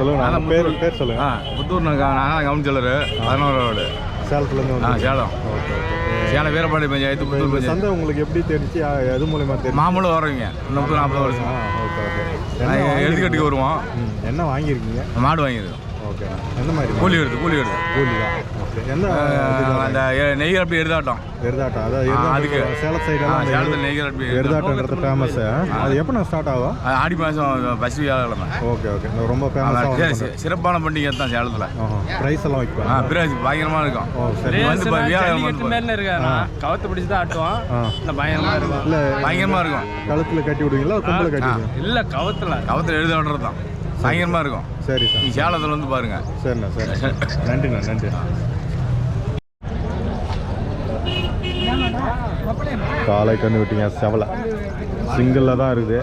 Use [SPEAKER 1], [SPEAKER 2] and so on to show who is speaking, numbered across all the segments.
[SPEAKER 1] சொல்லுங்க பேர் பேர் சொல்லுங்க.
[SPEAKER 2] புத்தூர் நான் கவனிச்சலர் பதினோரு ரோடு
[SPEAKER 1] சேலத்துலேருந்து
[SPEAKER 2] ஆ சேலம்.
[SPEAKER 1] ஓகே ஓகே
[SPEAKER 2] சேலம் வீரபாடி பஞ்சாயத்து புத்தூர்
[SPEAKER 1] இந்த
[SPEAKER 2] பஞ்சாயத்து.
[SPEAKER 1] சந்தை உங்களுக்கு எப்படி தெரிஞ்சு எது மூலியமா தெரிஞ்சு?
[SPEAKER 2] மாமூலும் வர்றீங்க. முப்பது நாற்பது வருஷம்.
[SPEAKER 1] Okay okay.
[SPEAKER 2] எழுதுக்கட்டுக்கு வருவோம்.
[SPEAKER 1] என்ன வாங்கியிருக்கீங்க?
[SPEAKER 2] மாடு வாங்கியிருக்கோம்.
[SPEAKER 1] ஓகே எந்த மாதிரி
[SPEAKER 2] கூலி எடுத்து கூலி எடுத்து
[SPEAKER 1] கூலி தான்.
[SPEAKER 2] அந்த நெய்யர் அப்படி
[SPEAKER 1] எருதாட்டம். எருதாட்டம்.
[SPEAKER 2] அதுக்கு.
[SPEAKER 1] சேலம் சைடெல்லாம்
[SPEAKER 2] சேலத்தில் நெய்யர் அப்படி
[SPEAKER 1] எருதாட்டம்ன்றது ஃபேமஸ் அது எப்போ நான் ஸ்டார்ட் ஆகும்?
[SPEAKER 2] ஆடி மாதம் வியாழக்கிழமை.
[SPEAKER 1] Okay okay. ரொம்ப
[SPEAKER 2] அதான் சி- சிறப்பான பண்டிகை தான் சேலத்தில்.
[SPEAKER 1] ப்ரைஸ் எல்லாம்
[SPEAKER 2] ஆ
[SPEAKER 1] வைப்பாங்க
[SPEAKER 2] பிராஜ் பயங்கரமாக இருக்கும் வந்து வியாழக்கிழமை.
[SPEAKER 3] மேல கவத்தை பிடிச்சி தான் ஆட்டுவோம் இல்லை பயங்கரமா இருக்கும்.
[SPEAKER 1] இல்லை
[SPEAKER 2] பயங்கரமாக இருக்கும்.
[SPEAKER 1] கழுத்தில் கட்டி விடுவீங்களா? கொம்பில் கட்டி
[SPEAKER 3] இல்ல கவத்துல.
[SPEAKER 2] கவத்தில் எழுத விடுறது தான் பயங்கரமாக இருக்கும்.
[SPEAKER 1] சரி சார்.
[SPEAKER 2] நீ சேலத்தில் வந்து பாருங்க.
[SPEAKER 1] சரிண்ணா சரி நன்றிண்ணா நன்றி. காலை கண்ணு விட்டீங்க செவலை. சிங்கிளில் தான் இருக்குது.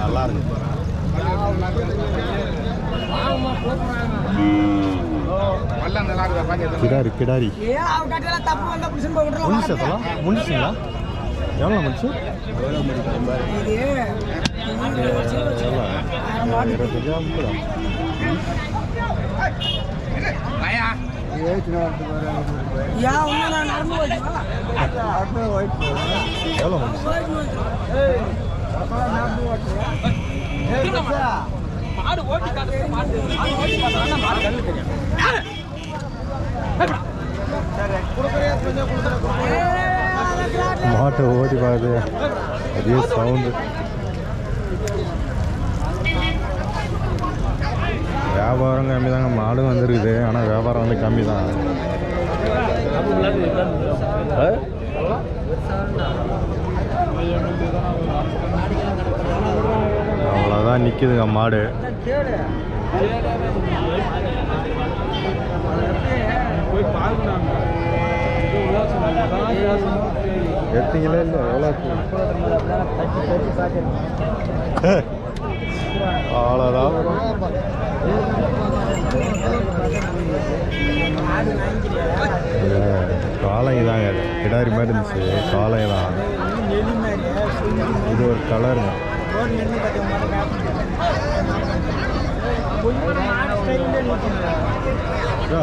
[SPEAKER 1] நல்லா இருக்கு கிடாரி கிடாரி. முடிச்சு அதெல்லாம் எவ்வளோ முடிச்சு இருபத்தஞ்சா முப்பதா எவ்வளோ முடிச்சு மாட்டை ஓடி பாருது அதே சவுண்டு வியாபாரம் கம்மி தாங்க மாடும் வந்துருக்குது ஆனால் வியாபாரம் வந்து கம்மி தான் அவ்வளோதான் நிற்கிதுங்க மாடு. எடுத்தீங்களே இல்லை எவ்வளோ அவ்வளோதான் காளைங்க தாங்க இது கிடாரி மாதிரி இருந்துச்சு. காலையெல்லாம் இது ஒரு கலருங்க bro.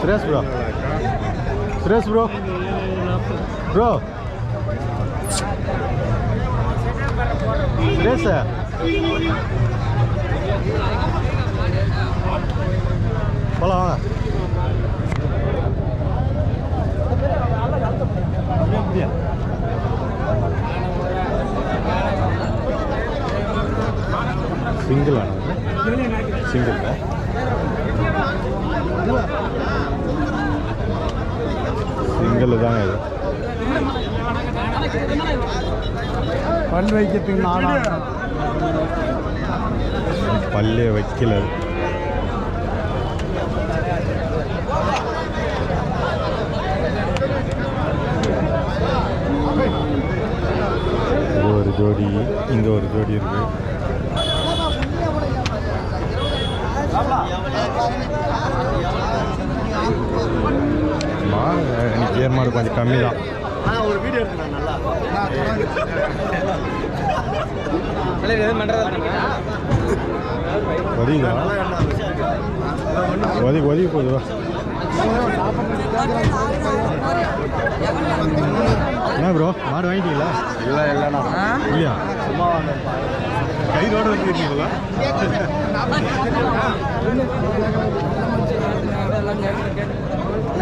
[SPEAKER 1] Suresh bro. Suresh bro. Bro. Suresh. போலாம் வாங்க. சிங்கிள் சிங்கிள் சிங்கிள் தாங்க இது
[SPEAKER 3] பல் வைக்கிறதுக்கு
[SPEAKER 1] பல்லே வைக்கல அது. இது ஒரு ஜோடி இங்க ஒரு ஜோடி இருக்கு. மாடு இன்னைக்கு ஏர் மாடு கொஞ்சம் கம்மி தான் ஒதிங்களா ஒதி ஒதுக்கி போகுது வா. என்ன ப்ரோ மாடு வாங்கிட்டீங்களா? இல்லை இல்லைண்ணா இல்லையா சும்மா கை ரோடு வச்சுருக்கீங்களா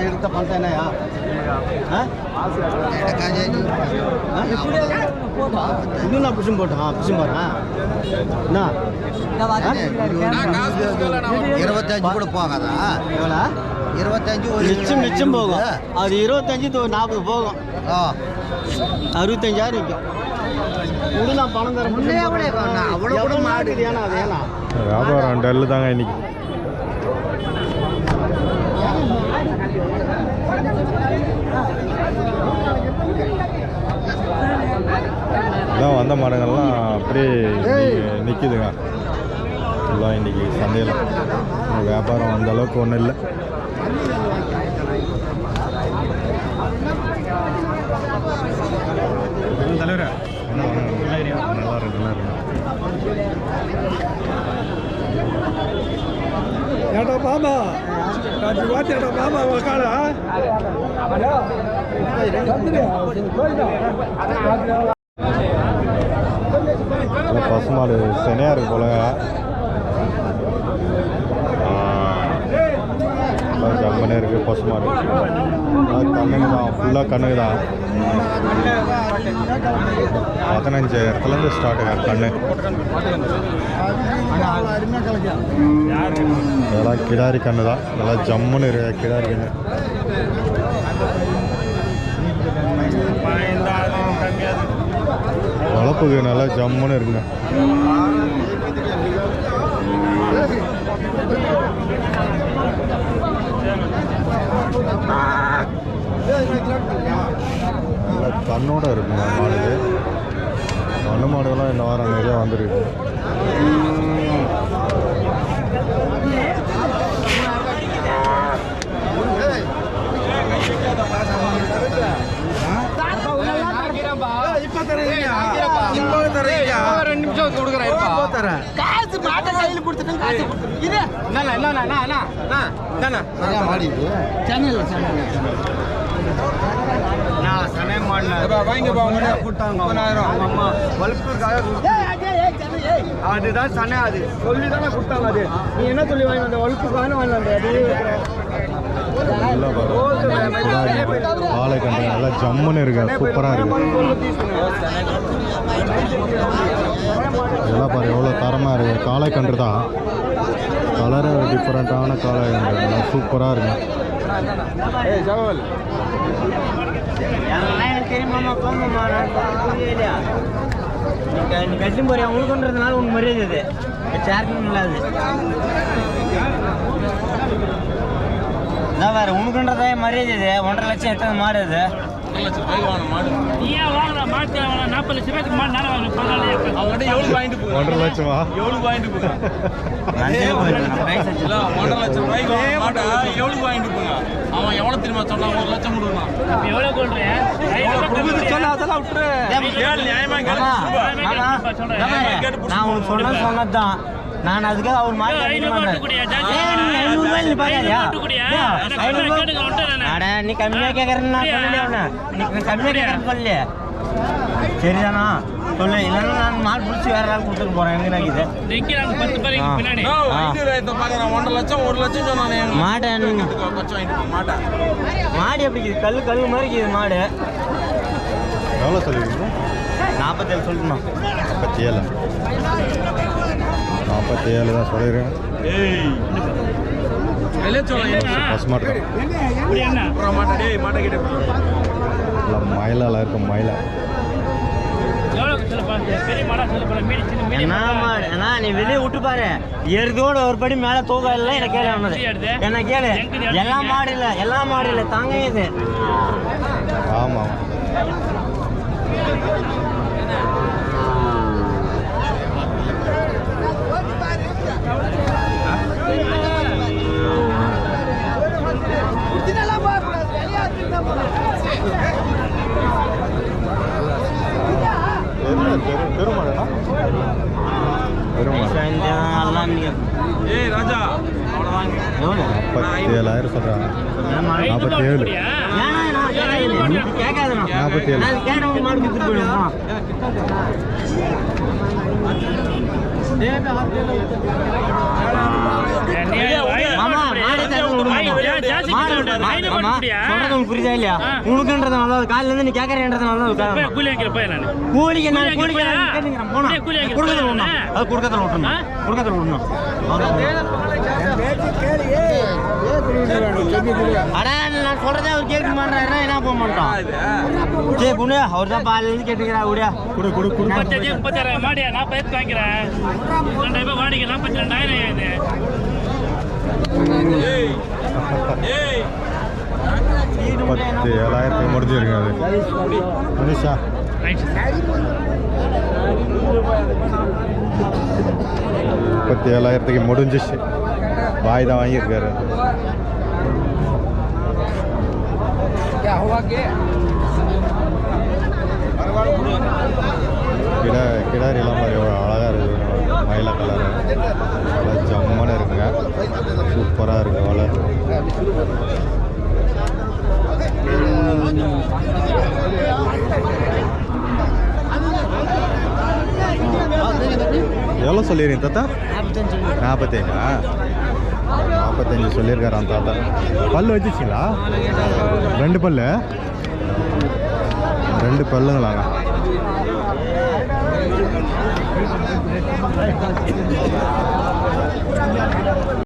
[SPEAKER 4] எடுத்த இன்னும் நான் பிடிச்சும் போட்டேன். பிடிச்சும் போகிறேன் என்ன?
[SPEAKER 5] இருபத்தஞ்சு கூட போகாதா?
[SPEAKER 4] எவ்வளோ?
[SPEAKER 5] இருபத்தஞ்சு ஒரு
[SPEAKER 4] மிச்சம் மிச்சம் போகும். அது இருபத்தஞ்சு நாற்பது போகும்.
[SPEAKER 5] ஆ.
[SPEAKER 4] அறுபத்தஞ்சாயிரம் விடு நான் பணம்
[SPEAKER 5] கூட மாடு
[SPEAKER 4] அது ஏன்னா?
[SPEAKER 1] வியாபாரம் டல்லு தாங்க இன்னைக்கு. இதான் வந்த மாடுங்கள்லாம் அப்படியே நி- நிக்குதுங்க. ஃபுல்லாக இன்னைக்கு சந்தையில். வியாபாரம் அந்த அளவுக்கு ஒன்றும் இல்லை. தலைவரா நல்லா இருக்கு நல்லா இருக்கு
[SPEAKER 3] மாமா நான் வாத்தியாடா மாமா
[SPEAKER 1] உக்காளா பசுமாடு செனையாக இருக்கு போல ஜம்மனே இருக்குது பசுமாடு அது கண்ணுங்க தான் ஃபுல்லாக கண்ணுங்க தான். பதினஞ்சாயிரத்துலேருந்து ஸ்டார்ட்டுங்க கண்ணு. இதெல்லாம் கிடாரி கண்ணு தான். நல்லா ஜம்முன்னு இருக்கு கிடாரி கண்ணு. வளர்ப்புக்கு நல்லா ஜம்முன்னு இருக்குங்க. நல்லா கண்ணோட இருக்குங்க மாடுது மண்ணு மாடுகள்லாம் இந்த வாரம் நிறையா வந்துருக்கு.
[SPEAKER 3] ரெண்டு நிமிஷம் கொடுக்குறேன்
[SPEAKER 4] காசு மாட்டை கையில் கொடுத்துட்டு காசு இது?
[SPEAKER 3] என்னண்ணா என்னண்ணா அண்ணா அண்ணா என்னண்ணா
[SPEAKER 4] சென்னையில் சென்னையில்
[SPEAKER 3] நான் சமயம் மாடின வாங்கி அம்மா வளர்ப்புக்காக அதுதான் சனை அது. சொல்லி தானே கொடுத்தாங்க அது. நீ என்ன சொல்லி வாங்கி வந்த? வளர்ப்புக்காக வாங்கி வந்த?
[SPEAKER 1] நல்லா ஜம்முன்னு இருக்கு. சூப்பராக இருக்கு. இதெல்லாம் பாரு எவ்வளோ தரமாக இருக்குது காளை கன்று தான் கலரு டிஃப்ரெண்ட்டான காளை கன்று. சூப்பராக இருக்கு.
[SPEAKER 4] கட்டும் போறியா உனக்குன்றதுனால உனக்கு மரியாதை இது சேர்க்கணும் இல்லாது இதான் வேற உனக்குன்றதே மரியாதை இது. ஒன்றரை லட்சம் எட்டது
[SPEAKER 6] ஏன் மாட்டு வாங்கலாம் நாற்பது லட்சம் ரூபாய்க்கு மாடு நானும் வாங்கணும் பரவாயில்லையே
[SPEAKER 3] அவங்ககிட்ட எவ்வளவு வாங்கிட்டு போங்க
[SPEAKER 1] ஒன்றரை லட்சமா?
[SPEAKER 3] எவ்வளவு வாங்கிட்டு
[SPEAKER 7] ஒன்றரை லட்சம் ரூபாய்க்கு வாங்கின மாட்டை போங்க அவன் தெரியுமா சொன்னான்? ஒரு லட்சம் கொடுக்கலாம்
[SPEAKER 3] அதெல்லாம் விட்டுரு.
[SPEAKER 7] கேளு நியாயமா கேளு.
[SPEAKER 4] ஆமா,
[SPEAKER 7] ரூபாய்.
[SPEAKER 4] ஆமா.
[SPEAKER 6] சொல்றேன்.
[SPEAKER 4] ஏம்மா, நான் உனக்கு சொன்னது சொன்னதுதான். நான் அதுக்காக அவர் மாட்டு
[SPEAKER 6] ஐநூறு
[SPEAKER 4] மாட்டேன். நீ ஐநூறு. அட, நீ கம்மியா கேட்கறேன்னு நான் சொல்லலையே அவனை. நீ கம்மியா கேட்கறேன்னு சொல்லலையே. சரிதானா? சொல்லு இல்லைன்னா நான் மால் பிடிச்சி வேற ஆள் கொடுத்துட்டு போறேன். எனக்கு என்ன இது.
[SPEAKER 7] ஒன்றரை லட்சம் ஒரு லட்சம் சொன்னானே. எங்க
[SPEAKER 4] மாட்டை நீங்க-
[SPEAKER 7] பச்சை வாங்கிட்டு போ, மாட்டை.
[SPEAKER 4] மாடு எப்படி கல் கல் மாதிரி இருக்குது மாடு.
[SPEAKER 1] எவ்வளோ சொல்லியிருக்கீங்க?
[SPEAKER 4] நாற்பத்தேழு சொல்லணும்.
[SPEAKER 1] நாற்பத்தி ஏழு நாற்பத்தி ஏழு தான் சொல்லியிருக்கேன்.
[SPEAKER 7] வெளியே சொல்ல
[SPEAKER 1] பசுமாட்டு தான்
[SPEAKER 6] இப்படி என்ன?
[SPEAKER 7] அப்புறம் மாட்டை டேய் மாட்டை கிட்ட போ.
[SPEAKER 1] நல்லா மயிலால இருக்கும் மயிலா.
[SPEAKER 4] என்ன அண்ணா நீ வெளியே விட்டு பாரு. எருதோட ஒரு படி மேல தூக்கம் இல்லை எனக்கு கேளு என்ன கேளு. எல்லா மாடு இல்ல எல்லா மாடு இல்ல தாங்க இது
[SPEAKER 1] ஆமாம் பெருமாடா பெருமாடு
[SPEAKER 4] எல்லாம் நீங்க
[SPEAKER 7] ஏய் ராஜா அவனை வாங்கி
[SPEAKER 4] எவ்வளவு
[SPEAKER 1] முப்பத்தி ஏழாயிரம் சொல்கிறாங்க
[SPEAKER 4] என்ன மாடு?
[SPEAKER 1] நாற்பத்தி ஏழு. நாற்பத்தி ஏழு.
[SPEAKER 4] மாமா புரியுதா? இல்லையா?
[SPEAKER 6] ஆ.
[SPEAKER 4] உனக்குன்றது நல்லது காலையில இருந்து நீ கேட்கறேன்றது நல்லது
[SPEAKER 6] கூலி வாங்கிற போய் நான்.
[SPEAKER 4] கூலிக்கு நான்
[SPEAKER 6] கூலி
[SPEAKER 4] கூலிக்கு நான். போனா குடுக்கத்துல? விடணும். அது குடுக்கத்துல விட்டணும்? குடுக்கத்துல விடணும். அடா நான் சொல்றதே அவர் கேட்க மாட்டாருன்னா என்ன போக மாட்டான் சரி குண்டு அவர் தான் பாலில இருந்து கேட்டுக்கிறா விடியா குடு குடு குடு.
[SPEAKER 6] முப்பத்தஞ்சு முப்பத்தாயிரம் மாடியா நாற்பது எடுத்து வாங்கிக்கிறேன். வாடிக்கை நாற்பத்தி ரெண்டாயிரம் இது
[SPEAKER 7] ஏய் ஏய்
[SPEAKER 1] முப்பத்தி ஏழாயிரத்துக்கு அது மனிஷா. முப்பத்தி ஏழாயிரத்துக்கு முடிஞ்சிச்சு. பாய் தான் வாங்கியிருக்காரு. கிடா கிடாரிலாம் மாதிரி அழகாக இருக்குது மயில கலர் நல்லா ஜம்முன்னு இருக்குங்க. சூப்பராக எவ்வளோ சொல்லிடுறீங்க தாத்தா? நாற்பத்தஞ்சா. நாற்பத்தஞ்சு சொல்லியிருக்காராம் தாத்தா. பல் வச்சுச்சிங்களா? ரெண்டு பல்லு? ரெண்டு பல்லுங்களாங்க